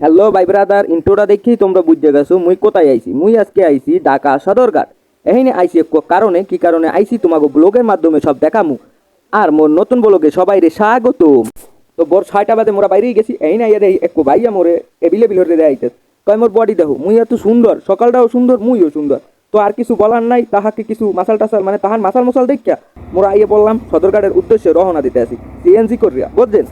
Hello ভাই brother ইন্ট্রোটা দেখেই তোমরা বুঝতে গেছো, মুই কোথায় আইছি? মুই আজকে আইছি ঢাকা সদরঘাট। এখানে এক কারণে, কি কারণে আইছি, তোমাকে ব্লগের মাধ্যমে সব দেখামু। আর মোর নতুন ব্লগে সবাই রে স্বাগত তো বর ছয়টা বাদে মোরা বাইরেই গেছি এই না ইয়ারে এক ভাইয়া মোরে এবিলে বিলরে দেয় আইতেস কয়, মোর বডি দেখো, মুই এত সুন্দর, সকালটাও সুন্দর, মুইও সুন্দর। তো আর কিছু বলার নাই, তাহাকে কিছু মাসাল টাসাল মানে তাহার মাসাল মশাল দেখিয়া মোরা আইয়ে বললাম, সদরঘাটের উদ্দেশ্যে রওনা দিতে আসি সিএনজি করিয়া বুঝছেন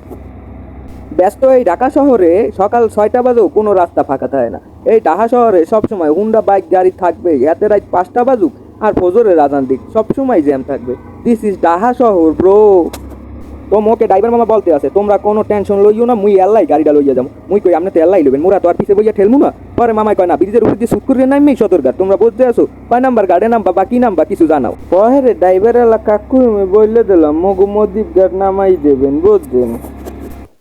ব্যস্ত এই ঢাকা শহরে সকাল ছয়টা বাজেও কোনো রাস্তা ফাঁকা থাকে না। এই ঢাকা শহরে সবসময় হুন্ডা, বাইক, গাড়ি থাকবে এতে রাত পাঁচটা বাজুক, আর ফজরের রাজান দিক, সবসময় জ্যাম থাকবে। দিস ইজ ঢাকা শহর ব্রো তো মোকে ড্রাইভার মামা বলতে আছে তোমরা কোনো টেনশন লইও না মুই এল্লাই গাড়িটা লইয়া যাব। মুই কই আপনি তো এল্লাই লইবেন মোরা তো আর পিছে বইয়া ঠেলমু না। পরে মামাই কয় না ব্রিজের উপর দিয়ে সুট করে নামই সতর্কার তোমরা বুঝতে আসো কয় নাম্বার গাড়ি নাম্বা বা কি নাম্বা কিছু জানাও। পরে ড্রাইভার এলাকা কাকু বললে দিলাম মগু মদিব গাড় নামাই দেবেন বুঝছেন?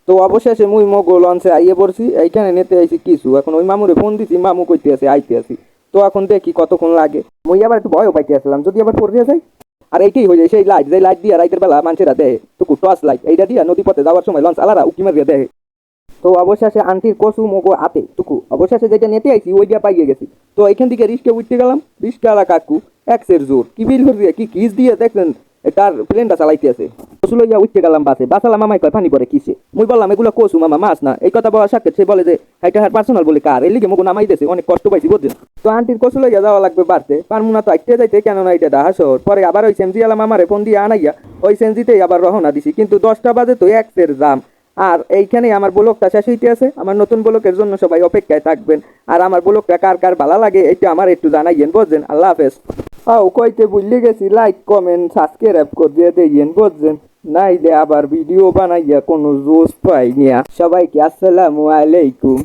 তো অবশেষে মুই মগো লঞ্চে আইয়ে পড়ছি এইখানে নিতে আইছি কিছু। এখন ওই মামুরে ফোন দিছি মামু কইতে আছে আইতে আছি। তো এখন দেখি কতক্ষণ লাগে। মুই আবার একটু ভয়ও পাইতে আসলাম যদি আবার পড়ে যাই। আর এইটাই হয়ে যায়, সেই লাইট যে লাইট দিয়ে রাইতের বেলা মানুষেরা দেয়, টুকু টর্চ লাইট এইটা দিয়ে নদী পথে যাওয়ার সময় লঞ্চ আলাদা উকি মারিয়ে দেয়। তো অবশেষে আন্টির কসু মগো আতে, টুকু, অবশেষে যেটা নেতে আইছি, ওই দিয়া পাইয়ে গেছি। তো এখান থেকে রিস্কে উঠতে গেলাম রিস্কাওয়ালা কাকু এক্সের জোর, কি বিল হরিয়ে কি কিস দিয়ে দেখলেন তার প্লেনটা চালাইতে আছে। কসু লইয়া উঠতে গেলাম বাসে। বাসালা মামাই কয়, পানি পরে কিসে? মুই বললাম, এগুলো কসু মামা, মাছ না। এই কথা বলার সাক্ষাৎ সে বলে যে, হাইটা হার পার্সোনাল বলে কার? এই লিগে মগো নামাই দেছে অনেক কষ্ট পাইছি, বুঝছেন? তো আন্টির কসু লইয়া যাওয়া লাগবে বাড়তে পারমু না তো আইতে যাইতে কেন না এটা ডাহা শহর। পরে আবার ওই সেমজি আলা মামারে ফোন দিয়ে আনাইয়া, ওই সেমজিতেই আবার রহনা দিছি। কিন্তু দশটা বাজে তো এক্সের দাম আর এইখানে আমার ব্লকটা শেষ হইতে আছে। আমার নতুন ব্লকের জন্য সবাই অপেক্ষায় থাকবেন। আর আমার ব্লকটা কার কার ভালো লাগে এটা আমার একটু জানাইয়েন, বুঝছেন? আল্লাহ হাফেজ। আও কইতে ভুললে গেছি লাইক কমেন্ট সাবস্ক্রাইব করে দিয়ে দেইয়েন, বুঝছেন? নাইলে আবার ভিডিও বানাইয়া কোনো জোস পাই নিয়া। সবাইকে আসসালামু আলাইকুম।